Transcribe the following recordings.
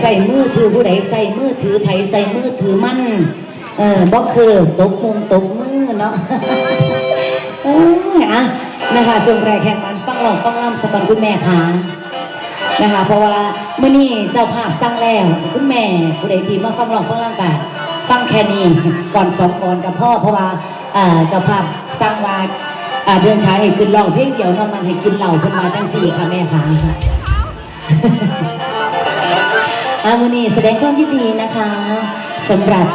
ใส่มือถือผู้ใดใส่มือถือไผใส่มือถือมั่นเออบ่คือตกมุมตกมือเนาะเอออะนะคะช่วงแรกแข่งมันฟังหลองฟังล่ำสกันคุณแม่ค่ะนะคะ เพราะว่าเมื่อนี้เจ้าภาพสร้างแล้วคุณแม่ผู้ใดที่มาฟังหลองฟังล่ำกันฟังแค่นี้ก่อนสองก่อนกับพ่อเพราะว่าเอ่อเจ้าภาพสร้างว่าเดือนชาให้ขึ้นร้องเพลงเดียวนอกนั้นให้กินเหล้าเพิ่นมาจังสี่ค่ะแม่ค่ะ อาวันนี้แสดงความยินดีนะคะสำหรับ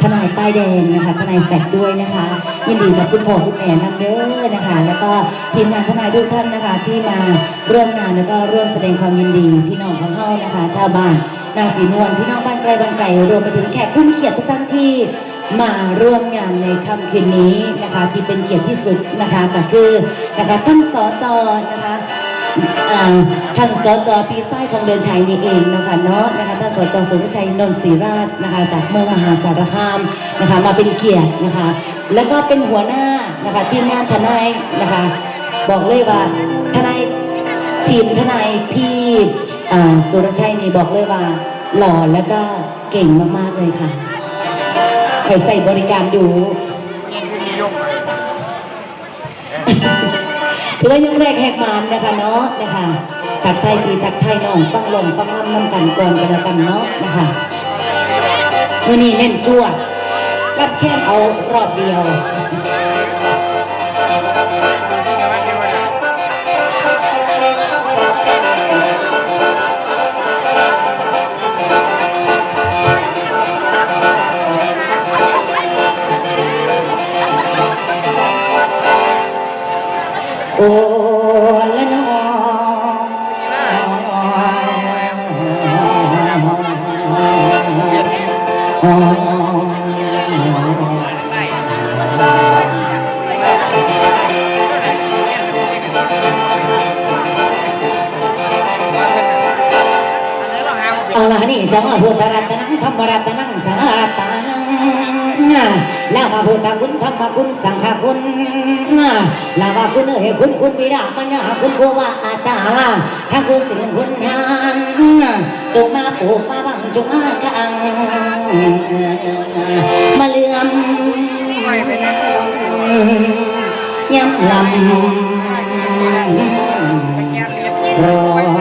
ทนายป้ายแดงนะคะทนายแฟกด้วยนะคะ ยินดีกับคุณพ่อคุณแม่นันเด้อนะคะ แล้วก็ทีมงานทนายทุกท่านนะคะ ที่มาร่วมงานแล้วก็ร่วมแสดงความยินดีพี่น้องของเฮานะคะ ชาวบ้านนาสีนวลพี่น้องบ้านไกลบ้านไกลรวมไปถึงแขกผู้มีเกียรติทุกท่านที่มาร่วมงานในค่ำคืนนี้นะคะ ที่เป็นเกียรติที่สุดนะคะก็คือนะคะท่านสจนะคะ ท่านสจพีไส้ของเดินชัยนี่เองนะคะเนาะนะคะท่านสจสุรชัยนนท์ศรีราชนะคะจากเมืองมหาสารคามนะคะมาเป็นเกียรตินะคะ แล้วก็เป็นหัวหน้านะคะทีมงานทนายนะคะ บอกเลยว่าทนายทีมทนายพี่อ่าสุรชัยนี่บอกเลยว่าหล่อแล้วก็เก่งมากๆเลยค่ะใครใส่บริการอยู่ ถือว่ายังแรกแหกมานนะคะเนาะนะคะตักไทยพี่ตักไทยน้องฟังลมฟังล่ำน้ำกันก่อนกันแล้วกันเนาะนะคะวันนี้เน้นจั่วรับแค่เอารอบเดียว เอาละนี่จะมาพูดรัตนังธรรมรัตนังสังฆรัตนังแล้วมาพูดตาคุณธรรมคุณสังฆคุณลาว่าคุณเอ๋ยคุณคุณบิดาปัญญาคุณครูว่าอาจารย์ถ้าคุณสิ่งคุณงานจงมาปลูกมาบังจงมากัง มาเลื่อมย้ำลำรอ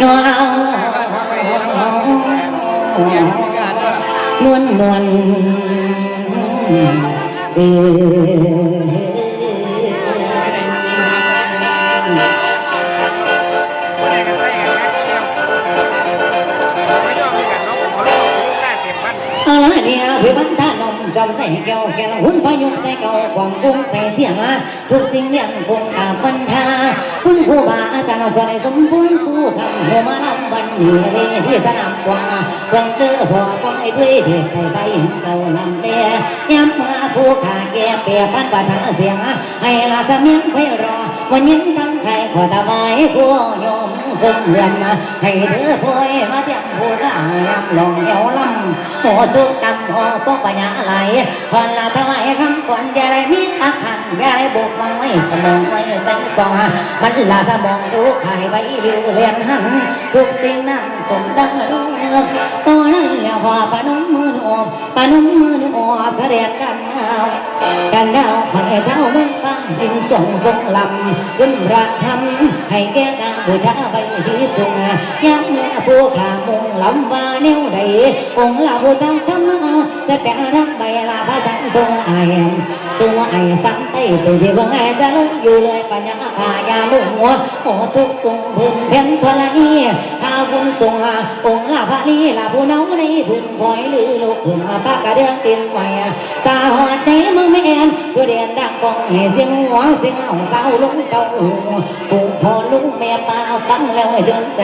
น้องนวลนวลเออ ความกุ้งใส่เสียงทุกสิ่งเรียังคงกับปัญหาคุณครูบาอาจารย์สอนให้สมบูรณ์สู้คำหัวมาลำวันนี้เรที่สนามกว่ากวางเด้อพอป้องไอ้ด้วยเด็กไทยไปเจ้าลำเดียย้ำมาผู้ขาแก่เปียพันประชันเสียงให้ลาสมียงไปรอวันยิ้มตั้งใครขอตาบายผู้โยม คงเรียนให้เธอพอยมาเทียมผู้กลางยำลองเอวลำโหตุกตำหอปกปัญญาไหลพอละถวายคำก่อนอย่าได้มีอาคันอย่าได้บุกมังไม่สมองไม่ใส่ฟองมันละสมองทุกข์หายไว้ริวเรียนหันทุกสิ่งนั้นสมดังรุ่งเรือตอนนั้นแล้วพอปนมมือหนูปนมมือหนูพระเรียนกันดากันดาวให้เจ้าเมืองฟ้าดินส่งทรงลำขึ้นระทำให้แก่กาบูชาไปที่สูงยังเมื่อผู้ขามงลำว่าเนวใดองค์ลาพุทธธรรมะสแต่รักใบลาภาษาทรงไอ สวไอ้สังไตไปเดียวไงจะลิกอยู่เลยปัญญาขายาลุงหัวโอ้ทุกสูงพื้นเพียนทรณีข้าบุญสูงองค์ลาภลีลาผู้เนาในพื้นคอยลือลูกพื้นปากกระเดืองตีนไว้สาหอดในมึงไม่แอนตัวเดียนดังกองให้เสียงหัวเสียงเอาสาลุงเจ้าปู่พ่อลุงแม่ป้าฟังแล้วจนใจ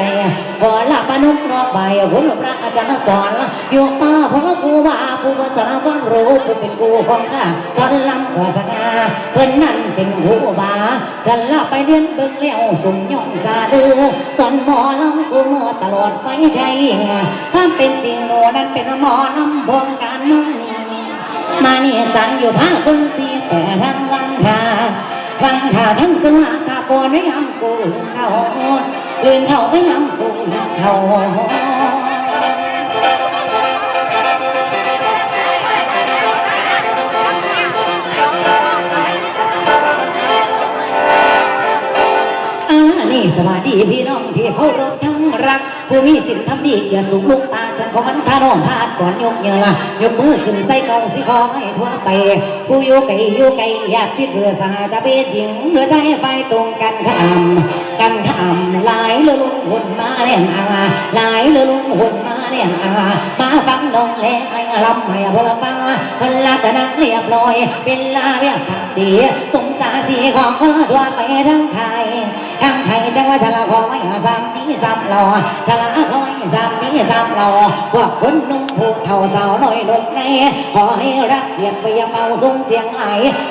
พอลาปนุกนอกใบหุ่นพระอาจารย์สอนอยู่ป้าพ่อครูว่าผู้ภาษาความรู้ผู้เป็นครูของข้าสอนลำภาษาเพิ่นนั่นเป็นครูบาฉันลาไปเรียนเบิ่งแล้วสุ่มย่องซาเดือสอนหมอลำสูเมื่อตลอดไฟใช้ความเป็นจริงโนนั้นเป็นหมอลำพวงการมืองนี้มาเนี่ยจันอยู่ภาคคนสีแต่ทั้งวังทาวังทาทั้งจังหวะตาโกนไม่ยำกูเขาเลื่อนเขาไม่ยำกูเขาีสวัสดีพี่น้องที่เคารพทั้งรักผู้มีสินทำดีเกียรติสูงลูกตาฉันขอมันทาน้องพาดก่อนยกเยละยกมือขึ้นใส่กองสิขอให้ทั่วไป ผู้อยู่ไกลอยู่ไกลอยากพิดเรือสาจะเป็นหญิงเรือใจไฟตรงกันข้ามกันข้ามหลายเรือลุงหุ่นมาแน่นอาหลายเรือลุงหุ่นมาแน่นอามาฟังน้องแลไอ้ลำให้พลฟังพลาตนักเรียบร้อยเป็นลาเรียบทักดีสมสารสีของคนทั่วไปทั้งไทย งไทยจังว่าฉลาดคอยสามนี้สามหล่อฉลาดคอยสามนี้สามหล่อพวกคนนุ่งผู้เท่าสาวน้อยลดในขอให้รักเกียรติไปเบาส่งเสียงไหล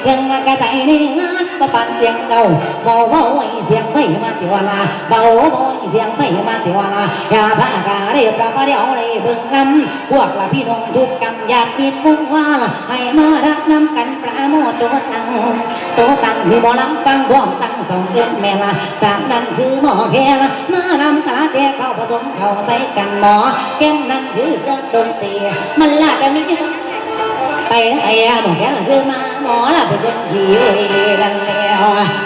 เรื่องกระใจในงานประปันเสียงเจ้าเบาเบาเสียงไปมาเสียวลาเบาเบาเสียงไปมาเสียวลาอย่าพากาเรียบประเดี๋ยวเลยเบิ่งลำพวกละพี่น้องทุกกำอยากมีบุญว่าให้มารักน้ำกันปราโมตัวตังตัวตังมีบ่ลำฟังพร้อมตัง สองเกินแม่ละสามนั่นคือหมอแค่ละมานำกาแต่เข้าผสมเข้าใส่กันหมอแก้มนั่นคือเครื่องดนตรีมันล่าจะมีไปไอ้หมอแค่ละคือมาหมอละเป็นคนที่กันแล้ว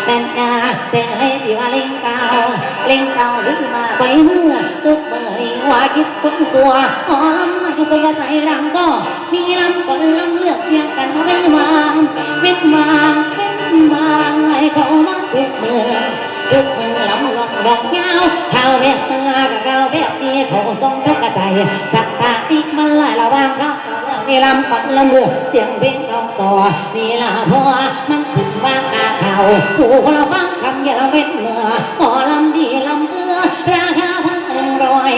นั่นนาเสียงเลที่ว่าเล่งเก่าเล่งเก่าหรือมาไปเมื่อทุกเมื่อนี้ว่าคิดคนสัวหอลำลังเสียใจรำก็มีลำก่อนลำเลือกเทียงกันเว้นวางเว้นวางเว้นวางให้เขา ลำลองดอกยาวข้าวแบบเนื้อกับข้าวแบบนี้เขาส่งทักใจสักตาติมันหลายระวังครับนี่ลำปัดลำเลือเสียงเพลงเก่าต่อนี่ละเพราะว่ามันถึงบ้างอาเขาผู้คนละฟังคำอย่าเว้นเมื่อหมอลำดีลำเบื่อราคาพันหนึ่งร้อย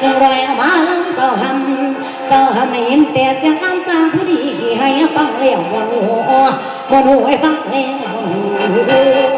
หนึ่งร้อยมาลำเสาหำเสาหำไม่เห็นแต่เสียงลำจางผู้ดีขี่ให้ฟังเลี้ยงบนหูบนหูให้ฟังเลี้ยง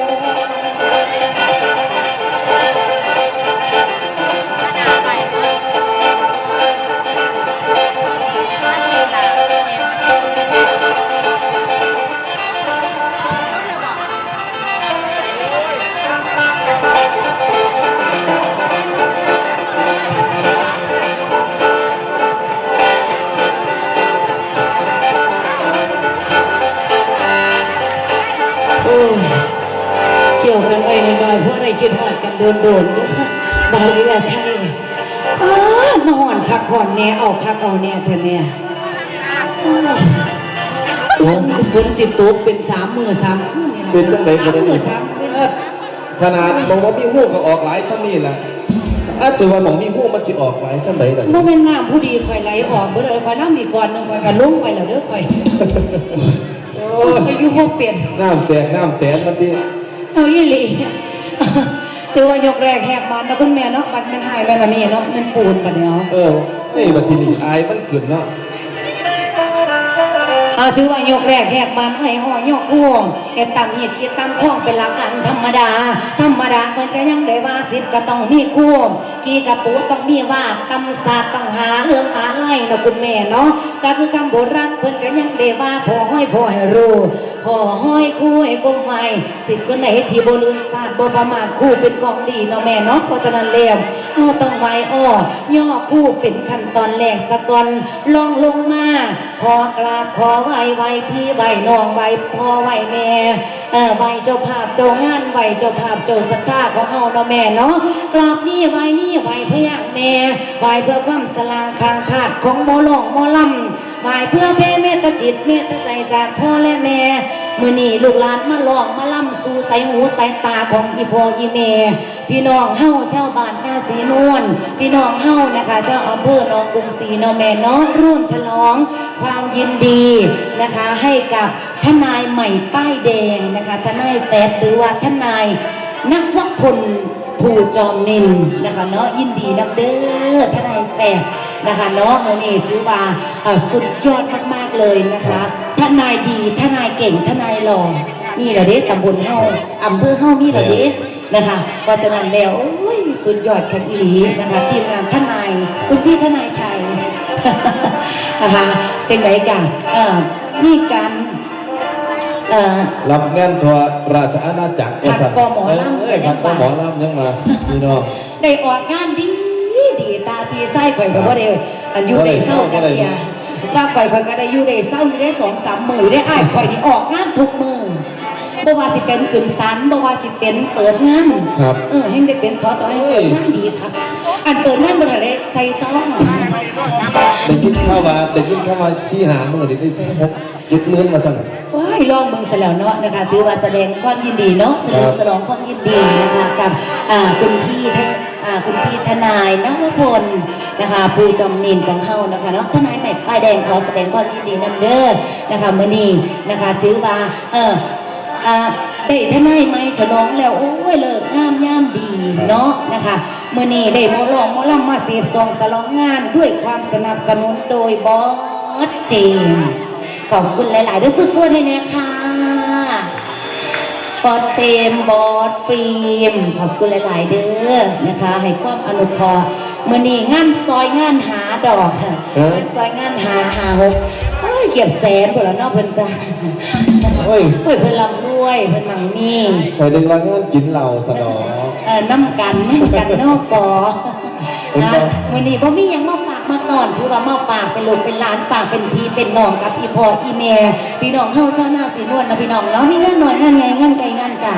กี่ยวกันไว้หน่อยๆเพราะได้คิดหอดกันโดนๆบาลีละใช่อ้ามาหอนคักหอนแน่เอาคักเอาแน่เธอเนี่ยมันจะฝนจิตตกเป็นสามมือสามคืนเป็นจังไดก็ได้มืนี่อสามคืนขนาดบอกว่ามีหูก็ออกหลายช่ำนี่แหละอาจจะว่าหมองมีหูมันสิออกหลายช่ำไหนล่ะบ่เป็นน้ำผู้ดีข่อยไหลออกเบ่เลยข่อยน้ำมีก่อนหนึงข่อยก็ลงไปแล้วเด้อข่อยโอ้ข่อยอยู่บ่เปลี่ยนน้ำแตกน้ำแตนมันดิ เอาอีหลีถือว่ายกแรกแหกบานนะคุณแม่เนาะบัดมันหายไปบัดนี้เนาะมันปูนบัดเนี้เออไอ้บัดทีนี้อายมันขึ้นเนาะ อาถือว่ายกแรกแหกบานให้ห่อยกพ่วงเอ็ดตามเหตุกีตามข้องเป็นหลักอันธรรมดา ธรรมดาเพิ่นก็ยังได้ว่าสิทธิ์ก็ต้องมีคู่กีกระปูต้องมีว่าตำศาสตร์ต้องหาเรื่องหาไล่เนาะคุณแม่เนาะก็คือคำโบราณเพิ่นก็ยังได้ว่าพอห้อยพอให้รู้พอห้อยคู่ให้กลมไว้สิทธิ์คนไหนที่บ่ลืมศาสตร์บประมาทคู่เป็นกองดีเนาะแม่เนาะเพราะฉะนั้นแล้วเอาต้องไว้อ้อย่อคู่เป็นขั้นตอนแรกสะก่อนลองลงมาขอกราบขอไหวไหวพี่ไหวน้องไหวพ่อไหวแม่เออไหวเจ้าภาพเจ้างานไหวเจ้าภาพเจ้าศรัทธาของเฮาเนาะแม่เนาะกราบนี่ไหวนี่ไหวเพื่อแม่ไหวเพื่อความสลางคางพาดของโมหลงโมลำไหวเพื่อแพ่เมตตาจิตเมตตาใจจากพ่อและแม่ มื่อนี้ลูกหลานมาลองมาล่ำสู่สายหูสายตาของอีพ่ออีเมพี่น้องเฮ้าชาวบ้านนาสีนวลพี่น้องเฮ้านะคะเจ้าอำเภอหนองกรุงศรีนอแม่เนาะร่วมฉลอง ความยินดีนะคะ ให้กับทนายใหม่ป้ายแดงนะคะทนายแฟดหรือว่าทนายนักวัพล ผู้จอมนินนะคะเนาะยินดีนับเด้อทนายแฟดนะคะเนาะโมนี่ถือว่าเอ่อสุดยอดมากๆเลยนะคะทนายดีทนายเก่งทนายหล่อนี่แหละเด้ตำบลเฮาอำเภอเฮานี่แหละเด้นะคะเพราะฉะนั้นแล้วโอ้ยสุดยอดคันอีหลีนะคะทีมงานทนายคุณพี่ทนายชัยนะคะสิ่งไหนกันเอ่อนี่การ เอ่อรับงานทัวร์ราชอาณาจักรขัดปอหมอลำ เอ้ยขัดปอหมอลำยังมาพี่น้อง ได้ออกงานดีดีตาพี่ไส้ข่อยก็บ่ได้อันอยู่ได้เศร้าจักเทียว่าข่อยข่อยก็ได้อยู่ได้เศร้าอยู่ได้สองสามมื้อได้อ้ายข่อยนี่ออกงานทุกมื้อบ่ว่าสิเป็นขึ้นศาลบ่ว่าสิเป็นเปิดงานครับเออให้ได้เป็นสอจอให้เปิดงานดีค่ะอันเปิดงานบ่ได้ใส่ซองได้กินข้าวมาได้กินข้าวมาที่หาเมื่อได้ได้ใช้หกเจ็ดเนื้อมาสั่งว้าย ลองเบิ่งซะแล้วเนาะนะคะถือว่าแสดงความยินดีเนาะแสดงครับสลองความยินดีนะคะกับอ่าคุณพี่ทนอ่าคุณพี่ทนายนวพลนะคะผู้จำนินของเฮานะคะเนาะทนายใหม่ป้ายแดงขอแสดงความยินดีนำเด้อนะคะมื้อนี้นะคะถือว่าเอออ่าได้ทนายใหม่ฉลองแล้วโอ้ยเลิกงามยามดีเนาะนะคะมื้อนี้ได้หมอลองหมอลำมาเสียบซองสลองงานด้วยความสนับสนุนโดยบอสเจมส์ ขอบคุณหลาย ๆ ด้วยสู้ๆให้แน่ค่ะฟอร์เซมบอสฟิล์มขอบคุณหลาย ๆ เด้อนะคะ ให้ความอนุเคราะห์มื่อนี้งานซอยงานหาดอกค่ะเออ งานซอยงานหาหาหกเอ้ยเก็บแสนพุ่นละเนอกเพิ่นจ้าเฮ้ยเฮ้ยเพิ่นลำด้วยเพิ่นมังมีคอยดึงว่างานกินเหล้าสนอ เออน้ำกันน้ำกันนอกกอเป็นนะไงวันนี้พ่มีหยังมา ฝากมาตอนคือว่ามาฝากเป็นลูกเป็นหลานฝากเป็นพี่เป็นน้องกับอีพ่ออีแม่พี่น้องเฮาชาวนาสีนวลนะพี่น้องเนาะมีงานหน่อยงานใหญ่งานไกลงานกา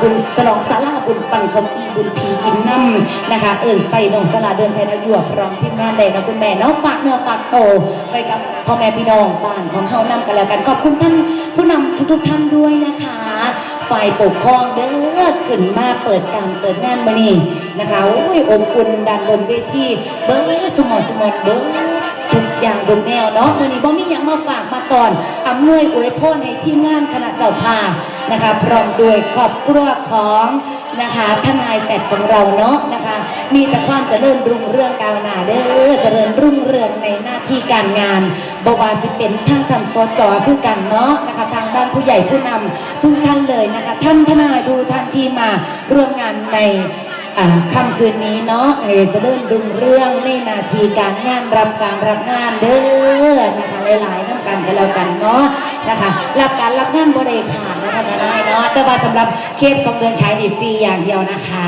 บุญฉลองศาลาบุญปั่นคำกีบุญผีกินน้ำนะคะ เอิญไปน้องสลาเดินชัยนายวพร้อมทีมงานใดนะคุณแม่เนาะฝากเนื้อฝากโตวไปกับพ่อแม่พี่น้องบ้านของเฮานำกันแล้วกันขอบคุณท่านผู้นำทุกๆท่านด้วยนะคะ ฝ่ายปกครองเด้อขึ้นมาเปิดการเปิดงานมานี่นะคะโอ้ยอบอุ่นดันบนเวทีเบิ้งสมอสมอเบิ้ง อย่างบนแนวเนาะวันนี้บ่มีหยังมาฝากมาตอนอำนวยอวยพรให้ทีมงานคณะเจ้าภาพนะคะพร้อมด้วยครอบครัวของนะคะทนายแฟดของเราเนาะนะคะ มีแต่ความเจริญรุ่งเรืองกาวนาเด้อเจริญรุ่งเรืองในหน้าที่การงานบว่าสิเป็นทางทำสจคือกันเนาะนะคะทางด้านผู้ใหญ่ผู้นำทุกท่านเลยนะคะท่านทนายทุกท่านที่มาร่วมงานใน ค่ำคืนนี้เนาะให้เริญรุ่งเรื่องในนาทีการงานรับการรับงานเด้อนะคะหลายๆน้ำกันกันแล้วกันเนาะนะคะรับการรับงานบริขาดนะคะทนายเนาะแต่ว่าสำหรับเคสของเดินใช้นี่ฟรีอย่างเดียวนะคะ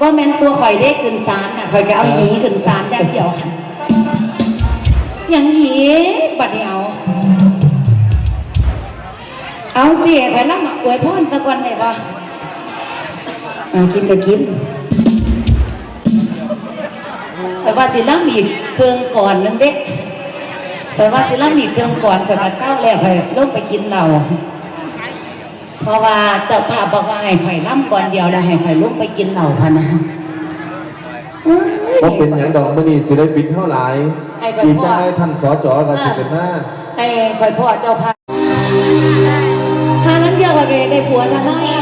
ว่าแม่นตัวข่อยได้ขึ้นศาลน่ะข่อยก็เอาหนีขึ้นศาลอย่างเดียวค่ะอย่างหนีบัดเดียว เอาเสียข่อยรับมาอวยพรสักวันได้ปะอ่ากินก็กินแต่ว่าสิล่ำอีกเครื่องก่อนนึงเด็กแต่ว่าสิล่ำอีกเครื่องก่อนข่อยก็เศร้าแล้วข่อยลงไปกินเหล้าเพราะว่าเจ้าภาพบอกว่าให้ข่อยล่ำก่อนเดียวแล้วให้ข่อยลุกไปกินเหล้าพะนะเอ้ยว่าเป็นอย่างดอกมื่อนี้สิได้ปิดเท่าไหร่ไอ้ก็ดีจังได้ท่านสจก็สิเป็นหน้าให้ข่อยพ่อเจ้าภาพหานั้นเดี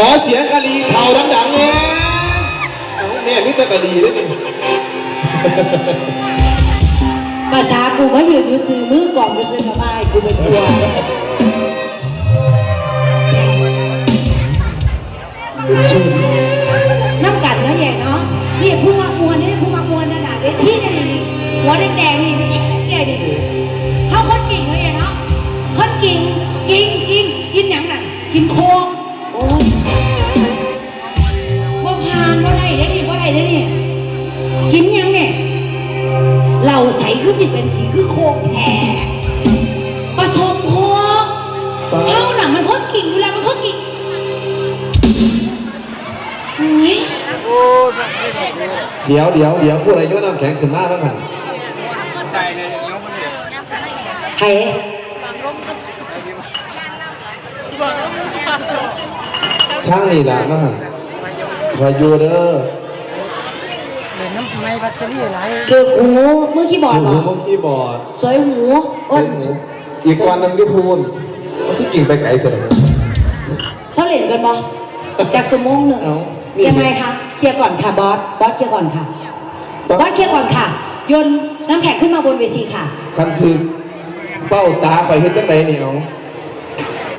ขอเสียงกะลีเข่าดังๆเนี่ยเอาเนี่ยนี่แต่กะลีด้วยนี่ภาษากูมายืนอยู่ซื้อมือก่อนไปซื้อกระบายกูไปกลัวน้ำกันเนาะใหญ่เนาะนี่ผู้มามวนนี่ผู้มามวนนั่นน่ะเวทีนี่นี่หัวแดงๆนี่นี่ใหญ่นี่เขาคนเก่งเนาะใหญ่เนาะกินโคกโอ้ยว่าผ่านว่าไรได้ดิว่าไรได้ดิกินยังเนี่ยเหล่าใสคือจิเป็นสีคือโคกแท้ผสมโคกเท่าหนังมันโคตรกิ่งอยู่แล้วมันโคตรกิ่งอุ้ยเดี๋ยวเดี๋ยวเดี๋ยวพูดอะไรโยนน้ำแข็งขึ้นมาบ้างหันใครข้างนี่แหละ บ้างหันคอยอยู่เด้อเลยน้ำในแบตเตอรี่หลายเกือกหูมือคีย์บอร์ดหูเหรอพวกคีย์บอร์ดสวยหูอ้นอีกก้อนหนึ่งที่พูนมันที่กิ่งไปไกลเถอะเขาเล่นกันบ่จากสมงหนึ่งเอานี่ยังไงคะเคลียร์ก่อนค่ะบอสบอสเคลียร์ก่อนค่ะบอสเคลียร์ก่อนค่ะโยนน้ำแข็งขึ้นมาบนเวทีค่ะ คันคือเป้าตาไปเฮ็ดจังไดนี่เอา